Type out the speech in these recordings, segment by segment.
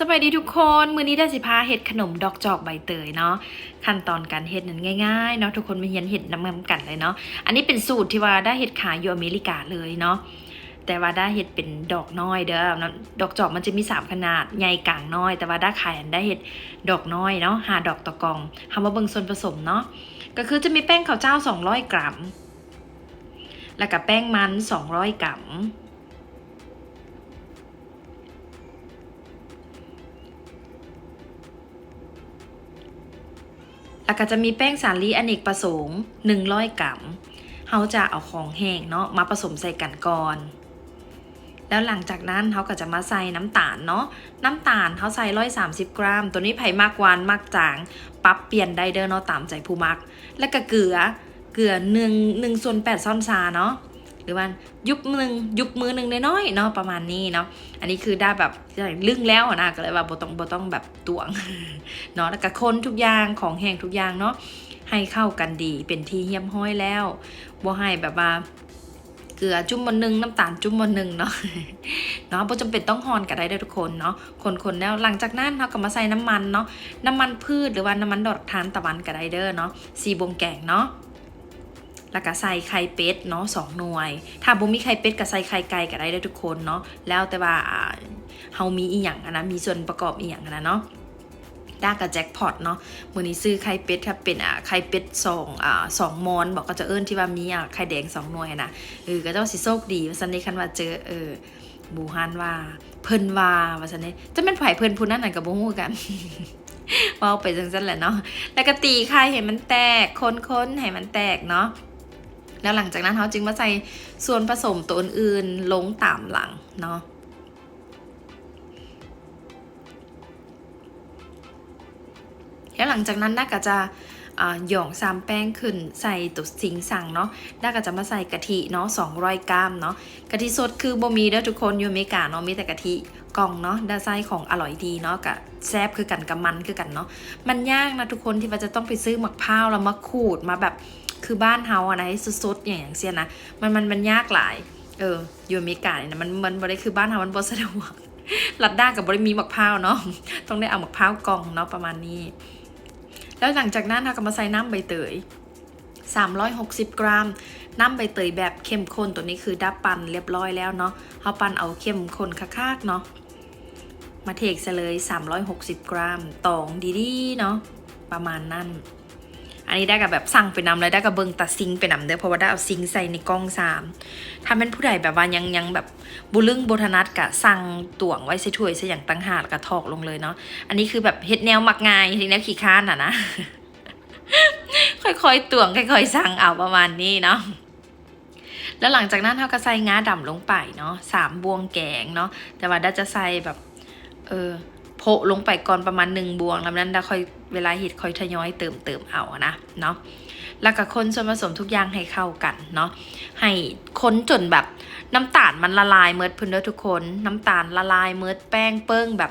สวัสดีทุกคนมือนี้ได้สิพาเห็ดขนมดอกจอกใบเตยเนาะขั้นตอนการเห็ดนั้นง่ายๆเนาะทุกคนไมาเรียนเห็ดน้ำมันกันเลยเนาะอันนี้เป็นสูตรที่ว่าได้เห็ดขายอยู่อเมริกาเลยเนาะแต่ว่าได้เห็ดเป็นดอกน้อยเด้อดอกจอกมันจะมีสามขนาดใหญ่กลางน้อย แต่ว่าได้ขายอันได้เห็ดดอกน้อยเนาะหาดอกตะกองทำมาเบิ่งส่วนผสมเนาะก็คือจะมีแป้งข้าวเจ้า 200 กรัม แล้วก็แป้งมัน 200 กรัม แล้วก็จะมีแป้งสาลีอเนกประสงค์100กรัมเขาจะเอาของแห้งเนาะมาผสมใส่กันก่อน แล้วหลังจากนั้นเขาก็จะมาใส่น้ำตาลเนาะน้ำตาลเขาใส่ร้อยสามสิบกรัม ตัวนี้ไผ่มากหวานมากจางปรับเปลี่ยนไดเดอร์เนาะตามใจผู้มัก แล้วก็เกลือเกลือหนึ่งหนึ่งส่วนแปดซ่อนซาเนาะ หรือว่ายุบมือหนึ่งยุบมือหนึ่งน้อยๆเนาะประมาณนี้เนาะอันนี้คือได้แบบลึ่งแล้วนะก็เลยว่าบ่ต้องบ่ต้องแบบตวงเนาะแล้วก็คนทุกอย่างของแห้งทุกอย่างเนาะให้เข้ากันดีเป็นที่เยี่ยมห้อยแล้วบ่ให้แบบว่าเกลือจุ่มมันหนึ่งน้ำตาลจุ่มมันหนึ่งเนาะเนาะบ่จำเป็นต้องฮอนกันได้เด้อทุกคนเนาะคนๆแล้วหลังจากนั้นเราก็มาใส่น้ำมันเนาะน้ำมันพืชหรือว่าน้ำมันดอกทานตะวันก็ได้เด้อเนาะสีบงแกงเนาะ แล้วก็ใส่ไข่เป็ดเนาะสองหน่วย ถ้าบ่มีไข่เป็ดก็ใส่ไข่ไก่ก็ได้เด้ทุกคนเนาะแล้วแต่ว่าเฮามีอีหยังนะมีส่วนประกอบอีหยังนะเนาะด้ากับแจ็คพอตเนาะมือนี้ซื้อไข่เป็ดครับเป็นอะไข่เป็ดสองอ่าสองมอน บอกก็จะเอิ้นที่ว่ามีอะไข่แดงสองหน่วยนะเออก็เจ้าสิโชคดีว่าซันนี้คันว่าเจอเออบูฮานว่า เพิ่นว่าว่าซันนี้จะเป็นไผ่เพิ่นผู้นั้นนั่นกับบ่ฮู้กันเว่าไปจังซั่นแหละเนาะแล้วก็ตีไข่ให้มันแตกคนๆให้มันแตกเนาะ แล้วหลังจากนั้นเขาจึงมาใส่ส่วนผสมตัวอื่นๆลงตามหลังเนาะแล้วหลังจากนั้นด้าก็จะหย่องซามแป้งขึ้นใส่ตุดสิงสั่งเนาะด้าก็จะมาใส่กะทิเนาะ200 กรัมเนาะกะทิสดคือบ่มีเด้อทุกคนอยู่อเมริกาเนาะมีแต่กะทิกล่องเนาะด้าใส่ของอร่อยดีเนาะกะแซบคือกันกับมันคือกันเนาะมันยากนะทุกคนที่ว่าจะต้องไปซื้อหมะพร้าวแล้วมาขูดมาแบบ คือบ้านเฮาอะนะให้สดๆอย่างอย่างเสียนะมันมันมันยากหลายเอออยู่อเมริกาเนี่ยมันมันบ่ได้คือบ้านเฮามันบ่สะดวกลัดด้ากับบ่ได้มีมะพร้าวเนาะต้องได้เอามะพร้าวกองเนาะประมาณนี้ แล้วหลังจากนั้นเราก็มาใส่น้ำใบเตย 360 กรัม น้ำใบเตยแบบเข้มข้นตัวนี้คือดับปั่นเรียบร้อยแล้วเนาะเอาปั่นเอาเข้มข้นคักๆเนาะมาเทกซะเลย 360 กรัมตองดีๆเนาะประมาณนั้น อันนี้ได้กับแบบสั่งไปนำเลยได้กับเบิงตัดซิงไปนำเด้อเพราะว่าได้เอาซิงใส่ในกล้องสามถ้าเป็นผู้ใดแบบว่ายังยังแบบบุลึงโบทนัดกะสั่งตวงไว้ใส่ถ้วยใส่อย่างตั้งหากแล้วกะทอกลงเลยเนาะอันนี้คือแบบเฮ็ดแนวมักง่ายทีแนวขี้ค้านอะนะ ค่อยๆตวงค่อยๆสั่งเอาประมาณนี้เนาะแล้วหลังจากนั้นเราก็ใส่งาดำลงไปเนาะสามบวงแกงเนาะแต่ว่าด้าจะใส่แบบ เออ โพะลงไปก่อนประมาณหนึ่งบวงแล้วนั้นด้าค่อยเวลาเห็ดค่อยทยอยเติมเติมเอาอะนะเนาะแล้วก็คนส่วนผสมทุกอย่างให้เข้ากันเนาะให้ค้นจนแบบน้ำตาลมันละลายเมิดพื้นเด้อทุกคน น้ำตาลละลายเมิดแป้งเปิ้งแบบ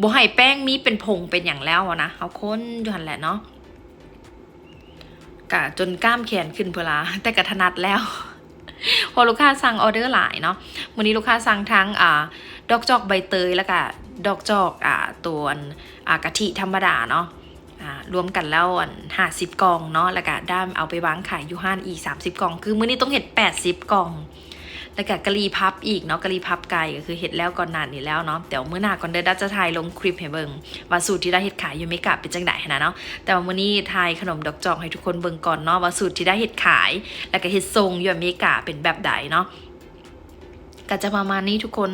บ่ให้แป้งมีเป็นผงเป็นอย่างแล้วนะเอาค้นอยู่หันแหละเนาะกะจนกล้ามแขนขึ้นเพลาแต่กะถนัดแล้ว พอลูกค้าสั่งออเดอร์หลายเนาะวันนี้ลูกค้าสั่งทั้งอ่าดอกจอกใบเตยแล้วก็ ดอกจอกอ่าตัวอ่ากะทิธรรมดาเนาะรวมกันแล้วอันห้าสิบกองเนาะแล้วก็ด้ามเอาไปวางขายอยู่ห้านอีกสามสิบกอง คือมื้อนี้ต้องเห็ดแปดสิบกอง แล้วก็กะหรี่พับอีกเนาะกะหรี่พับไก่ก็คือเห็ดแล้วก่อนหน้านนี่แล้วเนาะเดี๋ยวมื้อหน้าก่อนเดินดัจะถ่ายลงคลิปให้เบิ่งว่าสูตรที่ได้เห็ดขายอยู่ไม่กะเป็นจังไดนะเนาะแต่ว่ามื้อนี้ถ่ายขนมดอกจอกให้ทุกคนเบิ่งก่อนเนาะว่าสูตรที่ได้เห็ดขาย แล้วก็เห็ดทรงอยู่อเมริกาเป็นแบบใดเนาะก็จะประมาณนี้ทุกคน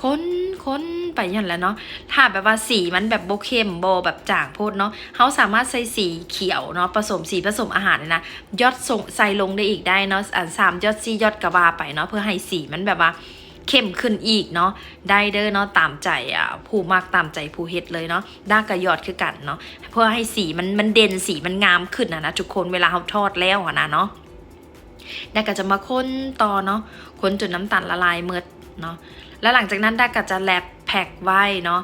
ค้นค้น ไปย่างแล้วเนาะถ้าแบบว่าสีมันแบบโบเข้มโบแบบจางโพดเนาะเขาสามารถใส่สีเขียวเนาะผสมสีผสมอาหารเลยนะยอดส่งใส่ลงได้อีกได้เนาะอันสามยอดสี่ยอดกระบาไปเนาะเพื่อให้สีมันแบบว่าเข้มขึ้นอีกเนาะได้เด้อเนาะตามใจอะผู้มากตามใจผู้เฮ็ดเลยเนาะด้ากระยอดคือกันเนาะเพื่อให้สีมันมันเด่นสีมันงามขึ้นนะนะทุกคนเวลาเขาทอดแล้วอะนะเนาะด้าก็จะมาค้นต่อเนาะค้นจนน้ำตาลละลายเมืดเนาะ แล้วหลังจากนั้นดาก็จะแลบแพ็คไว้เนาะ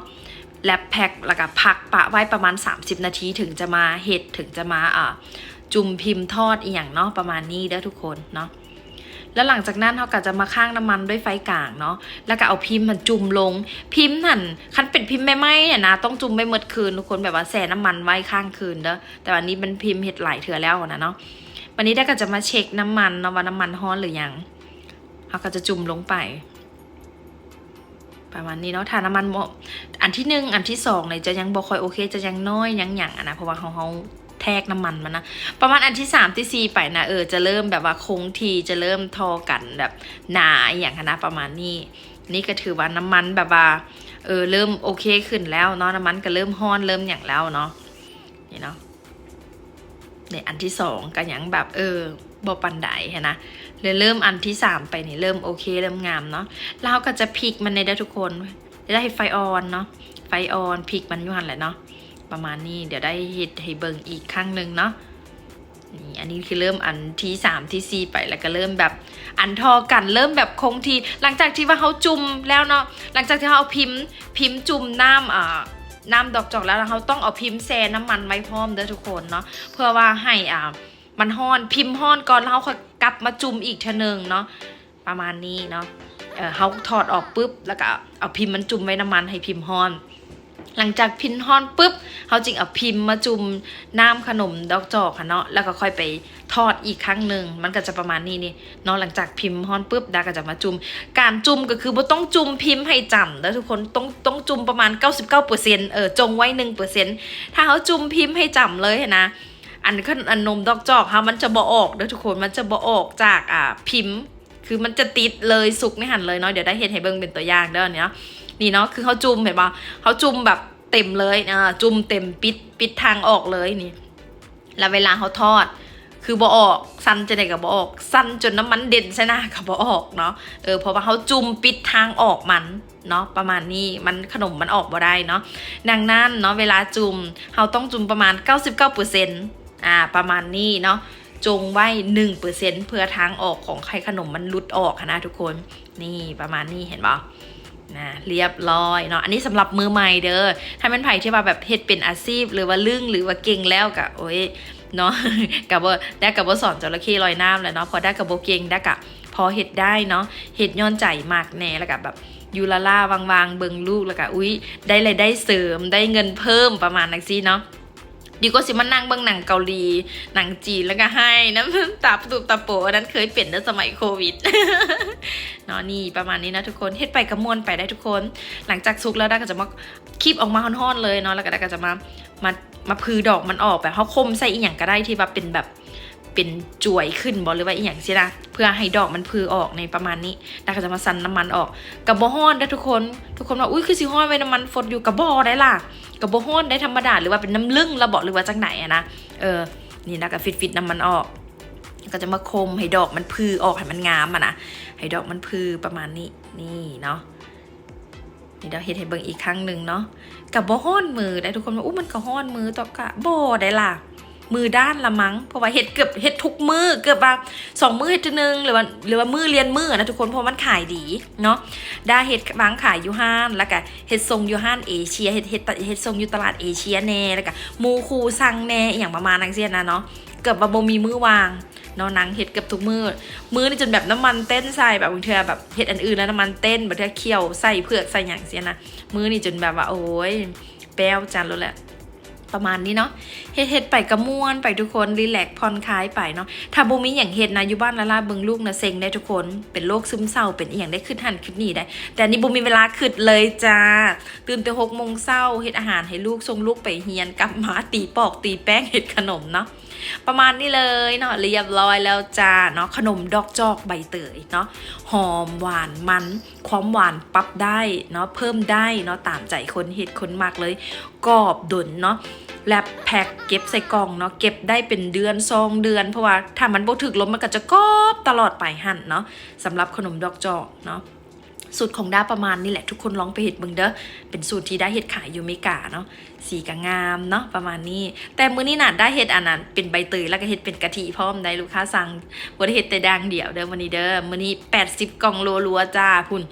แลบแพ็คแล้วก็พักปะไว้ประมาณ 30 นาทีถึงจะมาเห็ดถึงจะมาอ่าจุ่มพิมพ์ทอดอีกอย่างเนาะประมาณนี้เด้อทุกคนเนาะแล้วหลังจากนั้นเขาก็จะมาข้างน้ำมันด้วยไฟกลางเนาะแล้วก็เอาพิมพ์มันจุ่มลง พิมพ์นั่นคันเป็นพิมพ์ไม่ไหมเนี่ยนะต้องจุ่มไม่หมดคืนทุกคนแบบว่าแช่น้ำมันไว้ข้างคืนเด้อแต่วันนี้มันพิมพ์เห็ดหลายเถื่อแล้วนะเนาะวันนี้ได้ก็จะมาเช็คน้ำมันเนาะว่าน้ำมันฮ้อนหรือยังเขาก็จะจุ่มลงไป ประมาณนี้เนาะถ้าน้ำมันหมดอันที่หนึ่งอันที่สองเนี่ยจะยังบ่ค่อยโอเค จะยังน้อยยังหยั่งอะนะเพราะว่าเขาเขาแทกน้ำมันมันนะประมาณอันที่สามที่สี่ไปนะเออจะเริ่มแบบว่าคงทีจะเริ่มทอกันแบบหนาอย่างนะประมาณนี้ นี่ก็ถือว่าน้ำมันแบบว่าเออเริ่มโอเคขึ้นแล้วเนาะน้ำมันก็เริ่มห้อนเริ่มอย่างแล้วเนาะนี่เนาะเนี่ยอันที่สองก็ยังแบบเออบอปันไดนะ เลยเริ่มอันที่สามไปนี่เริ่มโอเคเริ่มงามเนาะแล้วเราก็จะพลิกมันในได้ทุกคนได้ไฟออนเนาะไฟออนพลิกมันอยู่หันแหละเนาะประมาณนี้เดี๋ยวได้เฮ็ดให้เบิงอีกครั้งหนึ่งเนาะนี่อันนี้คือเริ่มอันที่สามที่สี่ไปแล้วก็เริ่มแบบอันทอกันเริ่มแบบคงทีหลังจากที่ว่าเขาจุ่มแล้วเนาะหลังจากที่เขาเอาพิมพ์พิมพ์จุ่มน้ำอ่าน้ำดอกจอกแล้วเขาต้องเอาพิมพ์แช่น้ำมันไว้พร้อมเด้อทุกคนเนาะเพื่อว่าให้อ่ามันห้อนพิมพ์ห้อนก่อนแล้วเขาค่อยก ลับมาจุ่มอีกเทนึงเนาะประมาณนี้เนาะเออเขาถอดออกปุ๊บแล้วก็เอาพิมพ์มันจุ่มไว้น้ำมันให้พิมพ์ห้อน หลังจากพิมพ์ฮอนปุ๊บเขาจึงเอาพิมพ์มาจุ่มน้ำขนมดอกจอกค่ะเนาะแล้วก็ค่อยไปทอดอีกครั้งหนึ่งมันก็จะประมาณนี้นี่เนาะหลังจากพิมพ์ฮอนปุ๊บดาก็จะมาจุ่มการจุ่มก็คือบ่ต้องจุ่มพิมพ์ให้จำแล้วทุกคนต้องต้องจุ่มประมาณ 99%เออจงไว้1%ถ้าเขาจุ่มพิมพ์ให้จำเลยนะ อันขนอันนมดอกจอกค่ะมันจะบ่ออกเด้อทุกคนมันจะบ่ออกจากอ่าพิมพ์ คือมันจะติดเลยสุกในหันเลยเนาะเดี๋ยวได้เห็นให้เบิ่งเป็นตัวอย่างเด้อเนาะนี่เนาะคือเขาจุ่มเห็นปะเขาจุ่มแบบเต็มเลยอ่าจุ่มเต็มปิดปิดทางออกเลยนี่ แล้วเวลาเขาทอดคือบ่ออกสั้นจะได้กับบ่ออกสั้นจนน้ำมันเด่นใช่นะกับบ่ออกเนาะเออเพราะว่าเขาจุ่มปิดทางออกมันเนาะประมาณนี้มันขนมมันออกบ่ได้เนาะดังนั้นเนาะเวลาจุ่มเขาต้องจุ่มประมาณ 99% อ่าประมาณนี้เนาะจงไว้1%เซ็นเพื่อทางออกของไข่ขนมมันลุดออกนะทุกคนนี่ประมาณนี้เห็นปะนะเรียบร้อยเนาะอันนี้สำหรับมือใหม่เด้อถ้าเป็นไผ่ที่ว่าแบบเฮ็ดเป็นอาชีพ หรือว่าลึ่งหรือว่าเก่งแล้วกะโอ้ยเนาะกับว่าได้กับว่าสอนจระเข้ลอยน้ำแล้วเนาะพอได้กับโบเก่งได้กะพอเฮ็ดได้เนาะเฮ็ดย้อนใจมากแน่แล้วกับแบบยูลาล่าวางๆเบิงลูกแล้วก็อุ้ยได้รายได้เสริมได้เงินเพิ่มประมาณนั้นสิเนาะ ดีกว่าสิมานั่งเบิ่งหนังเกาหลี หนังจีนแล้วก็ให้น้ำตาตูบตาโปอันนั้นเคยเปลี่ยนในสมัยโควิดเนาะนี่ประมาณนี้นะทุกคนเฮ็ดไปกระมวลไปได้ทุกคน หลังจากซุกแล้วได้ก็จะมาคีบออกมาห่อนๆเลยเนาะแล้วก็ได้ก็จะมามามาพือดอกมันออกแบบเขาคมใส่อีหยังก็ได้ที่แบบเป็นแบบ เป็นจวยขึ้นบอหรือว่าอีหยังสินะเพื่อให้ดอกมันพือออกในประมาณนี้แล้วก็จะมาซันน้ำมันออกกับบ่ฮ้อนได้ทุกคนทุกคนว่าอุ้ยคือสิฮ้อนไว้น้ำมันฟดอยู่กับบ่ได้ล่ะกับโบฮอนได้ธรรมดาหรือว่าเป็นน้ำลึ่งระเบอหรือว่าจากไหนอะนะเออนี่นะกับฟิตฟิตน้ำมันออกก็จะมาคมให้ดอกมันพือออกให้มันงามอะนะให้ดอกมันพือประมาณนี้นี่เนาะนี่เราเห็นให้เบิ่งอีกครั้งหนึ่งเนาะกับโบฮ้อนมือได้ทุกคนว่าอู้มันก็ฮ้อนมือต่อกะโบได้ล่ะ มือด้านละมั้งเพราะว่าเห็ดเกือบเห็ดทุกมือเกือบว่าสองมือเห็ดทีนึงหรือว่าหรือว่ามือเรียนมือนะทุกคนเพราะมันขายดีเนาะได้เห็ดบางขายยู่ห้านแล้วก็เห็ดทรงยู่ห้านเอเชียเห็ดเห็ดเห็ดทรงอยู่ตลาดเอเชียแน่แล้วก็มูคูซังแน่อย่างประมาณนั้นเสียนะเนาะเกือบว่าบ่มีมือวางเนาะนังเห็ดเกือบทุกมือมือนี่จนแบบน้ำมันเต้นใส่แบบบางเทือแบบเห็ดอันอื่นแล้วน้ำมันเต้นบางเทื่อเคี่ยวใส่เผือกใส่อย่างเสียนะมือนี่จนแบบว่าโอ้ยแป้วจันแล้วแหละ ประมาณนี้เนาะเฮ็ดเฮ็ดไปกระม่วนไปทุกคนรีแลกซ์ผ่อนคลายไปเนาะถ้าบ่มีอย่างเฮ็ดนะอยู่บ้านละลาเบิ่งลูกนะเซ็งได้ทุกคน เป็นโรคซึมเศร้าเป็นอีหยังได้ขึ้นหันขึ้นนี่ได้ แต่นี่บ่มีเวลาขึ้นเลยจ้า ตื่นแต่หกโมงเช้าเฮ็ดอาหารให้ลูกส่งลูกไปเฮียนกลับมาตีปอกตีแป้งเฮ็ดขนมเนาะ ประมาณนี้เลยเนาะเรียบร้อยแล้วจ้าเนาะขนมดอกจอกใบเตยเนาะหอมหวานมันความหวานปรับได้เนาะเพิ่มได้เนาะตามใจคนเฮ็ดคนมากเลยกรอบดนเนาะและแพ็คเก็บใส่กล่องเนาะเก็บได้เป็นเดือนซองเดือน เพราะว่าถ้ามันบ่ถึกลมมันก็จะกรอบตลอดไปหั่นเนาะสำหรับขนมดอกจอกเนาะ สูตรของด้าประมาณนี้แหละทุกคนลองไปเห็ดเบิ่งเด้อ เป็นสูตรที่ได้เห็ดขายอยู่เมกาเนาะ สีก็งามเนาะประมาณนี้ แต่มื้อนี้น่ะได้เห็ดอันนั้นเป็นใบเตยแล้วก็เห็ดเป็นกะทิพร้อมได้ลูกค้าสั่งบ่ได้เห็ดแต่ดังเดียวเด้อมื้อนี้เด้อมื้อนี้ 80 กล่องรัวๆจ้าพุ่น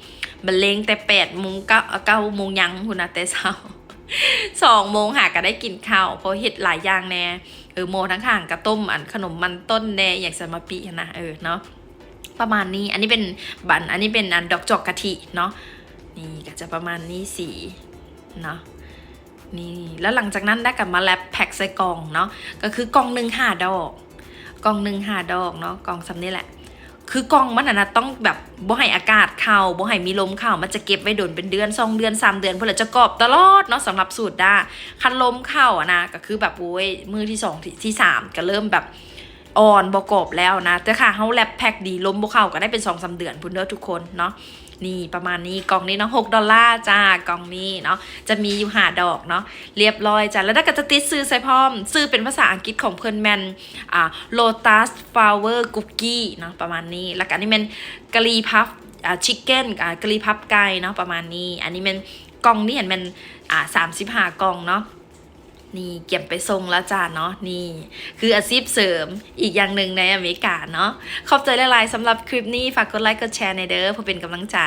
บรรเลงแต่8โมง9 9โมงยังพุ่นนะแต่เช้าสองโมงหาก็ได้กินข้าวเพราะเห็ดหลายอย่างแน่เออโมทั้งข้างกระต้มอันขนมมันต้นแน่อย่างสมาปินะเออเนาะ ประมาณนี้ อันนี้เป็นบัน อันนี้เป็นอันดอกจอกกะทิเนาะ นี่ก็จะประมาณนี้สีเนาะ นี่ แล้วหลังจากนั้นได้กลับมาแรปแพ็คใส่กล่องเนาะ ก็คือกล่องหนึ่งห้าดอก กล่องหนึ่งห้าดอกเนาะ กล่องสำนี้แหละ คือกล่องมันอะนะต้องแบบบ่ให้อากาศเข้าบ่ให้มีลมเข้า มันจะเก็บไว้โดนเป็นเดือนสองเดือนสามเดือนเพื่อจะกรอบตลอดเนาะสำหรับสูตรด้าคันลมเข้าอะนะ ก็คือแบบโอ้ยมือที่สองที่สามก็เริ่มแบบ อ่อนบกรอบแล้วนะแต่ค่ะเฮาแลบแพ็คดีล้มบ่เข้าก็ได้เป็นสองสาเดือนพุ่นเด้อทุกคนเนาะนี่ประมาณนี้กล่องนี้เนาะหกดอลลาร์จ้ากล่องนี้เนาะจะมีอยู่หาดอกเนาะเรียบร้อยจ้าแล้วถ้าก็จะติดซื้อใส่พร้อม ซื้อเป็นภาษาอังกฤษของเพื่อนแมนอ่า lotus flower cookie เนาะประมาณนี้แล้วก็อันนี้เป็นกะหรี่พัฟอ่าชิคเก้นอ่ากะหรี่พับไก่เนาะประมาณนี้ อันนี้เป็นกล่องนี่เห็นเป็นอ่าสามสิบห้ากล่องเนาะ นี่เก็บไปทรงแล้วจ้าเนาะนี่ คืออาชีพเสริมอีกอย่างหนึ่งในอเมริกาเนาะขอบใจหลายๆสำหรับคลิปนี้ฝากกดไลค์กดแชร์ในเด้อเพื่อเป็นกำลังใจ